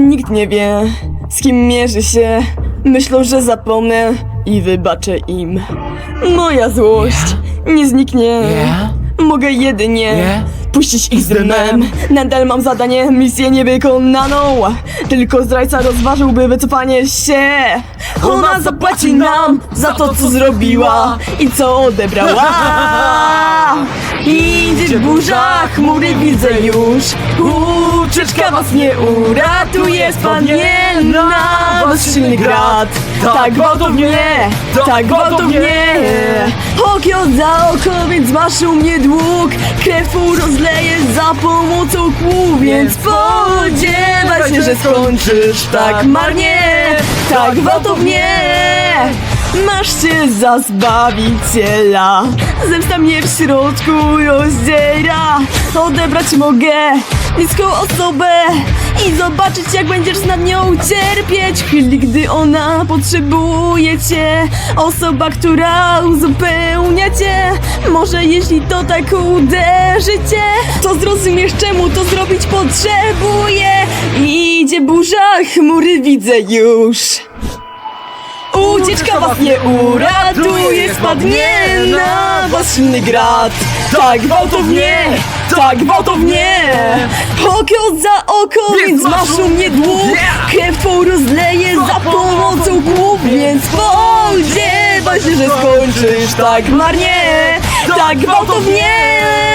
Nikt nie wie, z kim mierzy się? Myślą, że zapomnę i wybaczę im. Moja złość nie zniknie. Mogę jedynie puścić ich z dymem. Nadal mam zadanie, misję niewykonaną. Tylko zdrajca rozważyłby wycofanie się. Ona zapłaci nam za to, co zrobiła i co odebrała. Idzie burza, chmury widzę już. Ucieczka was nie uratuje, spadnie na was silny grad. Tak gwałtownie, tak gwałtownie. Oko za oko, więc masz u mnie dług. Krew rozleje za pomocą kół, więc spodziewaj się, że skończysz tak marnie, tak gwałtownie. Masz się za zbawiciela Zemsta mnie w środku rozdziera. Odebrać mogę bliską osobę I zobaczyć jak będziesz nad nią cierpieć. Chwili gdy ona potrzebuje cię. Osoba, która uzupełnia cię. Może jeśli to tak uderzy cię To zrozumiesz czemu to zrobić potrzebuje Idzie burza, chmury widzę już Ucieczka was nie uratuje, spadnie na was silny grad. Tak gwałtownie, tak gwałtownie. Oko za oko, więc masz u mnie dług. Krew twą za pomocą głów Więc spodziewaj się, że skończysz. Tak marnie. Tak gwałtownie